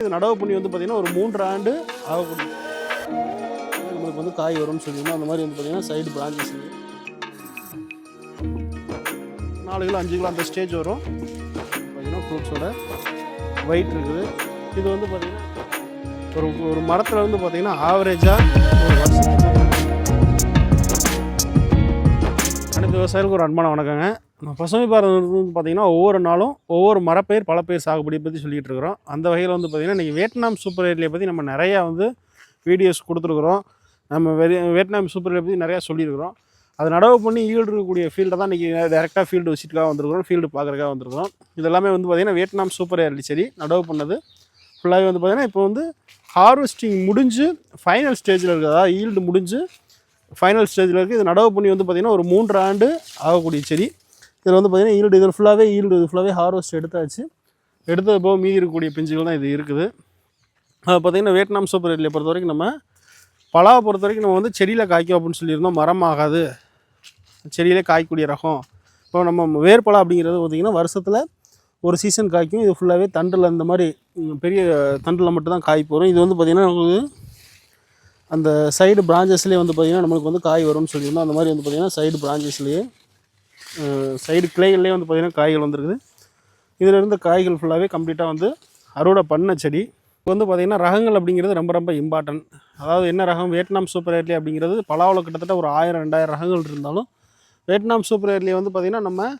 இது நடவு பண்ணி வந்து பார்த்திங்கன்னா ஒரு மூன்று ஆண்டு ஆகக்கூடிய நம்மளுக்கு வந்து காய் வரும்னு சொல்லியிருந்தோம். அந்த மாதிரி வந்து பார்த்திங்கன்னா சைடு பிரான்ச்சஸ் நாலு கிலோ அஞ்சு கிலோ அந்த ஸ்டேஜ் வரும். பார்த்திங்கன்னா ஃப்ரூட்ஸோட வெயிட் இருக்குது. இது வந்து பார்த்திங்கன்னா ஒரு ஒரு மரத்தில் வந்து பார்த்திங்கன்னா ஆவரேஜாக ஒரு வருஷத்துக்கு. அனைத்து விவசாயிகளுக்கு ஒரு அன்பான வணக்கங்க. பசுமை பாரதம் வந்து பார்த்திங்கன்னா ஒவ்வொரு நாளும் ஒவ்வொரு மரப்பயிர் பயிர் சாகுபடி பற்றி சொல்லிகிட்டு இருக்கிறோம். அந்த வகையில் வந்து பார்த்திங்கன்னா இன்றைக்கி வியட்நாம் சூப்பர் ஏரியை பற்றி நம்ம நிறையா வந்து வீடியோஸ் கொடுத்துருக்குறோம். நம்ம வெரி வியட்நாம் சூப்பர் ஏரியை பற்றி நிறையா சொல்லியிருக்கிறோம். அதை நடவு பண்ணி ஈல்டு இருக்கக்கூடிய ஃபீல்டை தான் இன்றைக்கி டேரெக்டாக ஃபீல்டு விசிட்டுக்காக வந்திருக்கிறோம் ஃபீல்டு பார்க்குறக்காக வந்திருக்கிறோம். இது எல்லாமே வந்து பார்த்திங்கன்னா வியட்நாம் சூப்பர் ஏர்லி செடி நடவு பண்ணது. ஃபுல்லாகவே வந்து பார்த்திங்கன்னா இப்போ வந்து ஹார்வெஸ்டிங் முடிஞ்சு ஃபைனல் ஸ்டேஜில் இருக்குது அதாவது ஈல்டு முடிஞ்சு ஃபைனல் ஸ்டேஜில் இருக்குது இது நடவு பண்ணி வந்து பார்த்திங்கன்னா ஒரு மூன்று ஆண்டு ஆகக்கூடிய செடி. இதில் வந்து பார்த்திங்கன்னா ஈல்டு இதில் ஃபுல்லாகவே ஈல்டு இது ஃபுல்லாகவே ஹார்வெஸ்ட் எடுத்தாச்சு. எடுத்தது போக மீதி இருக்கக்கூடிய பிஞ்சுகள் தான் இது இருக்குது. அது பார்த்திங்கன்னா வியட்நாம் சூப்பர் ஏரியை பொறுத்த வரைக்கும் நம்ம பலாவை பொறுத்த வரைக்கும் நம்ம வந்து செடியில் காய்க்கும் அப்படின்னு சொல்லியிருந்தோம். மரம் ஆகாது. செடியிலே காய்க்கூடிய ரகம். இப்போ நம்ம வேர்பலா அப்படிங்கிறது பார்த்திங்கன்னா வருஷத்தில் ஒரு சீசன் காய்க்கும். இது ஃபுல்லாகவே தண்டில் இந்த மாதிரி பெரிய தண்டில் மட்டும்தான் காய் போகும் இது வந்து பார்த்திங்கன்னா நமக்கு அந்த சைடு பிரான்ச்சஸ்லேயே வந்து பார்த்திங்கன்னா நம்மளுக்கு வந்து காய் வரும்னு சொல்லியிருந்தோம். அந்த மாதிரி வந்து பார்த்திங்கன்னா சைடு பிரான்ச்சஸ்லேயே சைடு கிளைகள்லேயே வந்து பார்த்திங்கன்னா காய்கள் வந்துருக்குது. இதில் இருந்த காய்கள் ஃபுல்லாகவே கம்ப்ளீட்டாக வந்து அறுவடை பண்ண செடி. இப்போ வந்து பார்த்திங்கன்னா ரகங்கள் அப்படிங்கிறது ரொம்ப ரொம்ப இம்பார்ட்டன்ட் அதாவது என்ன ரகம்? வியட்நாம் சூப்பர் ஏர்லி அப்படிங்கிறது பலாவில் கிட்டத்தட்ட ஒரு ஆயிரம் ரெண்டாயிரம் ரகங்கள் இருந்தாலும் வியட்நாம் சூப்பர் ஏர்லி வந்து பார்த்திங்கன்னா நம்ம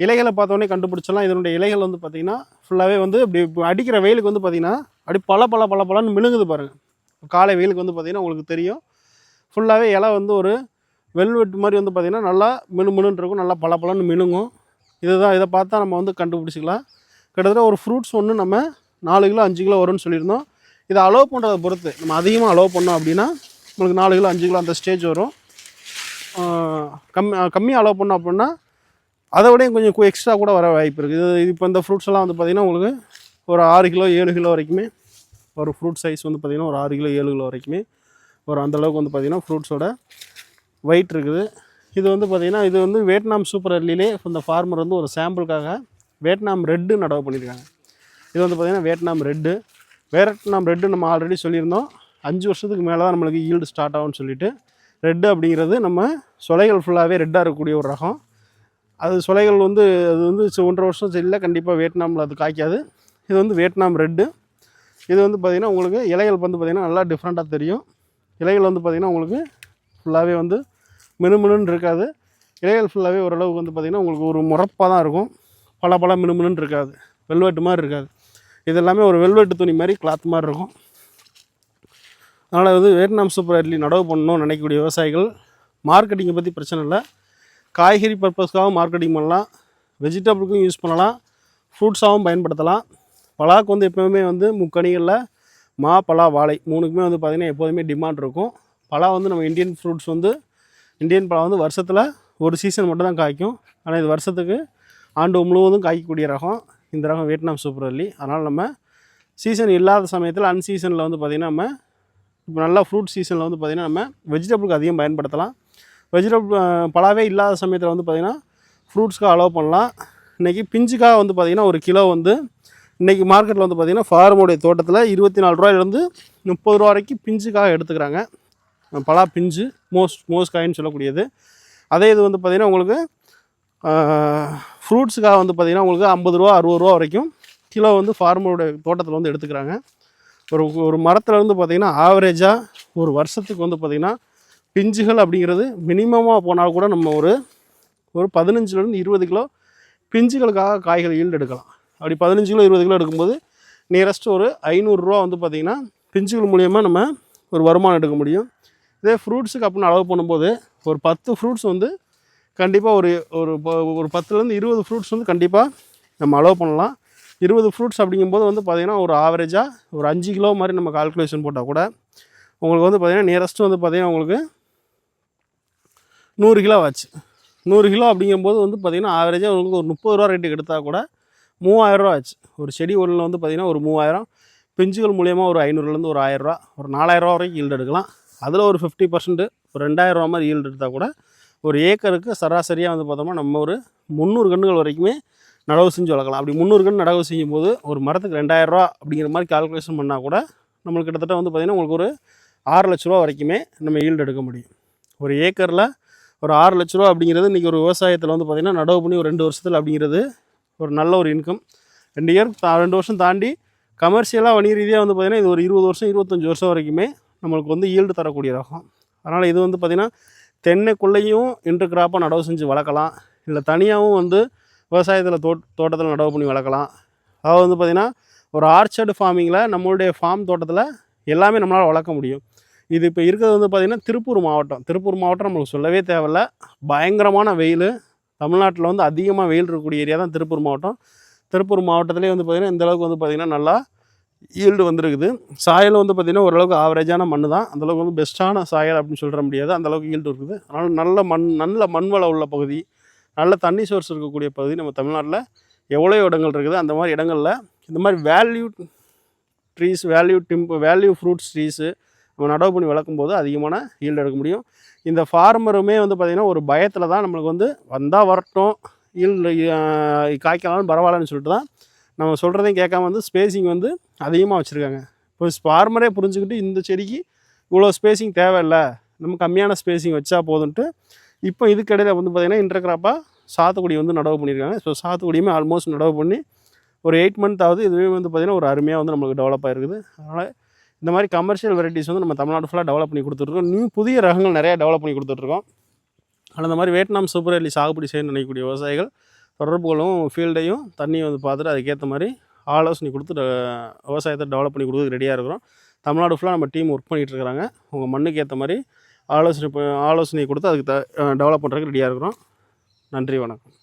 இலைகளை பார்த்தோன்னே கண்டுபிடிச்சலாம் இதனுடைய இலைகள் வந்து பார்த்திங்கன்னா ஃபுல்லாகவே வந்து இப்படி அடிக்கிற வெயிலுக்கு வந்து பார்த்திங்கன்னா அப்படி பல பல பல பலன்னு மிழுங்குது பாருங்கள் காலை வெயிலுக்கு வந்து பார்த்திங்கன்னா உங்களுக்கு தெரியும். ஃபுல்லாகவே இலை வந்து ஒரு வெல்வெட் மாதிரி வந்து பார்த்திங்கன்னா நல்லா மினு மினுன்னு இருக்கும். நல்லா பல பழன்னு மினுங்கும். இதுதான் இதை பார்த்தா நம்ம வந்து கண்டுபிடிச்சிக்கலாம். கிட்டத்தட்ட ஒரு ஃப்ரூட்ஸ் ஒன்று நம்ம நாலு கிலோ அஞ்சு கிலோ வரும்னு சொல்லியிருந்தோம். இதை அலோவ் பண்ணுறதை பொறுத்து நம்ம அதிகமாக அலோவ் பண்ணோம் அப்படின்னா உங்களுக்கு நாலு கிலோ அஞ்சு கிலோ அந்த ஸ்டேஜ் வரும். கம்மி கம்மியாக அலோவ் பண்ணோம் அப்படின்னா அதை விட கொஞ்சம் எக்ஸ்ட்ரா கூட வர வாய்ப்பு இருக்குது இது இப்போ இந்த ஃப்ரூட்ஸ் எல்லாம் வந்து பார்த்திங்கன்னா உங்களுக்கு ஒரு ஆறு கிலோ ஏழு கிலோ வரைக்குமே ஒரு ஃப்ரூட் சைஸ் வந்து பார்த்திங்கன்னா ஒரு ஆறு கிலோ ஏழு கிலோ வரைக்குமே ஒரு அந்த அளவுக்கு வந்து பார்த்திங்கன்னா ஃப்ரூட்ஸோட வெயிட் இருக்குது. இது வந்து பார்த்திங்கன்னா இது வந்து வியட்நாம் சூப்பர் அர்லிலே இந்த ஃபார்மர் வந்து ஒரு சாம்பிளுக்காக வியட்நாம் ரெட்டு நடவு பண்ணியிருக்காங்க இது வந்து பார்த்திங்கன்னா வியட்நாம் ரெட்டு வியட்நாம் ரெட்டு நம்ம ஆல்ரெடி சொல்லியிருந்தோம். அஞ்சு வருஷத்துக்கு மேலே தான் நம்மளுக்கு ஈல்டு ஸ்டார்ட் ஆகும்னு சொல்லிட்டு ரெட்டு அப்படிங்கிறது நம்ம சொலைகள் ஃபுல்லாகவே ரெட்டாக இருக்கக்கூடிய ஒரு ரகம். அது சொலைகள் வந்து அது வந்து ஒன்றரை வருஷம் சரியில்லை கண்டிப்பாக வியட்நாமில் அது காய்க்காது. இது வந்து வியட்நாம் ரெட்டு இது வந்து பார்த்திங்கன்னா உங்களுக்கு இலைகள் வந்து பார்த்திங்கன்னா நல்லா டிஃப்ரெண்ட்டாக தெரியும். இலைகள் வந்து பார்த்திங்கன்னா உங்களுக்கு ஃபுல்லாகவே வந்து மினுமினுன்னு இருக்காது. இலைகள் ஃபுல்லாகவே ஓரளவுக்கு வந்து பார்த்திங்கன்னா உங்களுக்கு ஒரு முறப்பாக தான் இருக்கும். பல பல மினுமினுன்னு இருக்காது. வெல்வெட்டு மாதிரி இருக்காது. இது எல்லாமே ஒரு வெல்வெட்டு துணி மாதிரி கிளாத் மாதிரி இருக்கும். அதனால் வந்து வியட்நாம் சூப்பர் இட்லி நடவு பண்ணணும்னு நினைக்கக்கூடிய விவசாயிகள் மார்க்கெட்டிங்கை பற்றி பிரச்சனை இல்லை. காய்கறி பர்பஸ்க்காகவும் மார்க்கெட்டிங் பண்ணலாம். வெஜிடபிளுக்கும் யூஸ் பண்ணலாம். ஃப்ரூட்ஸாகவும் பயன்படுத்தலாம். பலாக்கு வந்து எப்போவுமே வந்து முக்கணிகளில் மா பலா வாழை மூணுக்குமே வந்து பார்த்திங்கன்னா எப்போதுமே டிமாண்ட் இருக்கும். பலா வந்து நம்ம இந்தியன் ஃப்ரூட்ஸ் வந்து இந்தியன் பழம் வந்து வருஷத்தில் ஒரு சீசன் மட்டும் தான் காய்க்கும். ஆனால் இது வருஷத்துக்கு ஆண்டு முழுவதும் காய்க்கக்கூடிய ரகம். இந்த ரகம் வியட்நாம் சூப்பர் அல்லி அதனால் நம்ம சீசன் இல்லாத சமயத்தில் அன்சீசனில் வந்து பார்த்திங்கன்னா நம்ம இப்போ நல்லா ஃப்ரூட் சீசனில் வந்து பார்த்திங்கன்னா நம்ம வெஜிடபிளுக்கு அதிகம் பயன்படுத்தலாம். வெஜிடபிள் பலாவே இல்லாத சமயத்தில் வந்து பார்த்திங்கன்னா ஃப்ரூட்ஸ்க்காக அலோவ் பண்ணலாம். இன்றைக்கி பிஞ்சுக்காக வந்து பார்த்திங்கன்னா ஒரு கிலோ வந்து இன்றைக்கி மார்க்கெட்டில் வந்து பார்த்திங்கன்னா ஃபார்முடைய தோட்டத்தில் இருபத்தி நாலு ரூபாயிலேருந்து முப்பது ரூபா வரைக்கும் பிஞ்சுக்காக எடுத்துக்கிறாங்க. பலா பிஞ்சு மோஸ்ட் மோஸ்ட் காயின்னு சொல்லக்கூடியது. அதே இது வந்து பார்த்திங்கன்னா உங்களுக்கு ஃப்ரூட்ஸுக்காக வந்து பார்த்திங்கன்னா உங்களுக்கு ஐம்பது ரூபா அறுபது ரூபா வரைக்கும் கிலோ வந்து ஃபார்மருடைய தோட்டத்தில் வந்து எடுத்துக்கிறாங்க. ஒரு ஒரு மரத்தில் வந்து பார்த்திங்கன்னா ஆவரேஜாக ஒரு வருஷத்துக்கு வந்து பார்த்திங்கன்னா பிஞ்சுகள் அப்படிங்கிறது மினிமமாக போனால் கூட நம்ம ஒரு ஒரு பதினஞ்சுலேருந்து இருபது கிலோ பிஞ்சுகளுக்காக காய்கள் ஈல்டு எடுக்கலாம். அப்படி பதினஞ்சு கிலோ இருபது கிலோ எடுக்கும்போது நியரஸ்ட் ஒரு ஐநூறுரூவா வந்து பார்த்திங்கன்னா பிஞ்சுகள் மூலியமாக நம்ம ஒரு வருமானம் எடுக்க முடியும். இதே ஃப்ரூட்ஸுக்கு அப்படின்னு அளவு பண்ணும்போது ஒரு பத்து ஃப்ரூட்ஸ் வந்து கண்டிப்பாக ஒரு ஒரு ப- ஒரு பத்துலேருந்து இருபது ஃப்ரூட்ஸ் வந்து கண்டிப்பாக நம்ம அலோவ் பண்ணலாம். இருபது ஃப்ரூட்ஸ் அப்படிங்கும்போது வந்து பார்த்திங்கன்னா ஒரு ஆவரேஜாக ஒரு அஞ்சு கிலோ மாதிரி நம்ம கால்குலேஷன் போட்டால் கூட உங்களுக்கு வந்து பார்த்திங்கன்னா நியரஸ்ட்டு வந்து பார்த்திங்கன்னா உங்களுக்கு நூறு கிலோ ஆச்சு. நூறு கிலோ அப்படிங்கும்போது வந்து பார்த்திங்கன்னா ஆவரேஜாக உங்களுக்கு ஒரு முப்பது ரூபா ரேட்டுக்கு எடுத்தால் கூட மூவாயிரரூவா ஆச்சு. ஒரு செடி ஒன்றில் வந்து பார்த்திங்கன்னா ஒரு மூவாயிரம் பிஞ்சுகள் மூலியமாக ஒரு ஐநூறுலேருந்து ஒரு ஆயிரரூவா ஒரு நாலாயிரரூவா வரைக்கும் ஈல்டு எடுக்கலாம். அதில் ஒரு ஃபிஃப்டி பர்சன்ட் ஒரு ரெண்டாயிரரூவா மாதிரி ஈல்டு எடுத்தால் கூட ஒரு ஏக்கருக்கு சராசரியாக வந்து பார்த்தோம்னா நம்ம ஒரு முந்நூறு கன்றுகள் வரைக்குமே நடவு செஞ்சு வளர்க்கலாம். அப்படி முந்நூறு கன்று நடவு செய்யும் போது ஒரு மரத்துக்கு ரெண்டாயிரரூவா அப்படிங்கிற மாதிரி கால்குலேஷன் பண்ணால் கூட நம்மளுக்கு கிட்டத்தட்ட வந்து பார்த்திங்கன்னா உங்களுக்கு ஒரு ஆறு லட்ச ரூபா வரைக்குமே நம்ம ஈல்டு எடுக்க முடியும். ஒரு ஏக்கரில் ஒரு ஆறு லட்ச ரூபா அப்படிங்கிறது இன்றைக்கி ஒரு விவசாயத்தில் வந்து பார்த்திங்கன்னா நடவு பண்ணி ஒரு ரெண்டு வருஷத்தில் அப்படிங்கிறது ஒரு நல்ல ஒரு இன்கம் ரெண்டு இயர் ரெண்டு வருஷம் தாண்டி கமர்ஷியலாக வணிக ரீதியாக வந்து பார்த்திங்கன்னா இது ஒரு இருபது வருஷம் இருபத்தஞ்சி வருஷம் வரைக்குமே நம்மளுக்கு வந்து ஈல்டு தரக்கூடிய ரகம் அதனால் இது வந்து பார்த்திங்கன்னா தென்னைக்குள்ளேயும் இன்டர் கிராப்பாக நடவு செஞ்சு வளர்க்கலாம். இல்லை தனியாகவும் வந்து விவசாயத்தில் தோட் தோட்டத்தில் நடவு பண்ணி வளர்க்கலாம். அதாவது வந்து பார்த்திங்கன்னா ஒரு ஆர்ச்சர்டு ஃபார்மிங்கில் நம்மளுடைய ஃபார்ம் தோட்டத்தில் எல்லாமே நம்மளால் வளர்க்க முடியும். இது இப்போ இருக்கிறது வந்து பார்த்திங்கன்னா திருப்பூர் மாவட்டம். திருப்பூர் மாவட்டம் நம்மளுக்கு சொல்லவே தேவையில்ல. பயங்கரமான வெயில். தமிழ்நாட்டில் வந்து அதிகமாக வெயில் இருக்கக்கூடிய ஏரியா தான் திருப்பூர் மாவட்டம். திருப்பூர் மாவட்டத்திலே வந்து பார்த்திங்கன்னா இந்த அளவுக்கு வந்து பார்த்திங்கன்னா நல்லா ஈல்டு வந்திருக்குது. சாயல் வந்து பார்த்திங்கன்னா ஓரளவுக்கு ஆவரேஜான மண் தான். அந்தளவுக்கு வந்து பெஸ்ட்டான சாயல் அப்படின்னு சொல்கிற முடியாது. அந்தளவுக்கு ஈல்டு இருக்குது. அதனால் நல்ல மண் நல்ல மண் வளம் உள்ள பகுதி நல்ல தண்ணி சோர்ஸ் இருக்கக்கூடிய பகுதி நம்ம தமிழ்நாட்டில் எவ்வளோ இடங்கள் இருக்குது. அந்த மாதிரி இடங்களில் இந்த மாதிரி வேல்யூ ட்ரீஸ் வேல்யூ டிம்ப் வேல்யூ ஃப்ரூட்ஸ் ட்ரீஸு நம்ம நடவு பண்ணி வளர்க்கும் போது அதிகமான ஈல்டு எடுக்க முடியும். இந்த ஃபார்மருமே வந்து பார்த்திங்கன்னா ஒரு பயத்தில் தான் நம்மளுக்கு வந்து வந்தால் வரட்டும் ஈல்டு காய்க்கலாம்னு பரவாயில்லன்னு சொல்லிட்டு தான் நம்ம சொல்கிறதையும் கேட்காம வந்து ஸ்பேசிங் வந்து அதிகமாக வச்சுருக்காங்க. இப்போ ஃபார்மரே புரிஞ்சுக்கிட்டு இந்த செடிக்கு இவ்வளோ ஸ்பேசிங் தேவையில்லை. நம்ம கம்மியான ஸ்பேசிங் வச்சா போதுன்ட்டு இப்போ இதுக்கடையில் வந்து பார்த்திங்கன்னா இன்டர்கிராப்பாக சாத்துக்குடி வந்து நடவு பண்ணியிருக்காங்க ஸோ சாத்துக்குடியுமே ஆல்மோஸ்ட் நடவு பண்ணி ஒரு எயிட் மந்த் ஆகுது. இதுவே வந்து பார்த்திங்கன்னா ஒரு அருமையாக வந்து நம்மளுக்கு டெவலப் ஆகிருக்குது அதனால் இந்த மாதிரி கமர்ஷியல் வெரைட்டிஸ் வந்து நம்ம தமிழ்நாடு ஃபுல்லாக டெவலப் பண்ணி கொடுத்துட்ருக்கோம். நியூ புதிய ரகங்கள் நிறையா டெவலப் பண்ணி கொடுத்துட்ருக்கோம். ஆனால் இந்த மாதிரி வியட்நாம் சூப்பர் எல்லி சாகுபடி செய்ய நினைக்கக்கூடிய விவசாயிகள் தொடர்புகளும் ஃபீல்டையும் தண்ணியை வந்து பார்த்துட்டு அதுக்கேற்ற மாதிரி ஆலோசனை கொடுத்து விவசாயத்தை டெவலப் பண்ணி கொடுக்க ரெடியாக இருக்கிறோம். தமிழ்நாடு ஃபுல்லாக நம்ம டீம் ஒர்க் பண்ணிகிட்டு இருக்கிறாங்க. உங்கள் மண்ணுக்கு ஏற்ற மாதிரி ஆலோசனை ஆலோசனை கொடுத்து அதுக்கு த டெவலப் பண்ணுறதுக்கு ரெடியாக இருக்கிறோம். நன்றி வணக்கம்.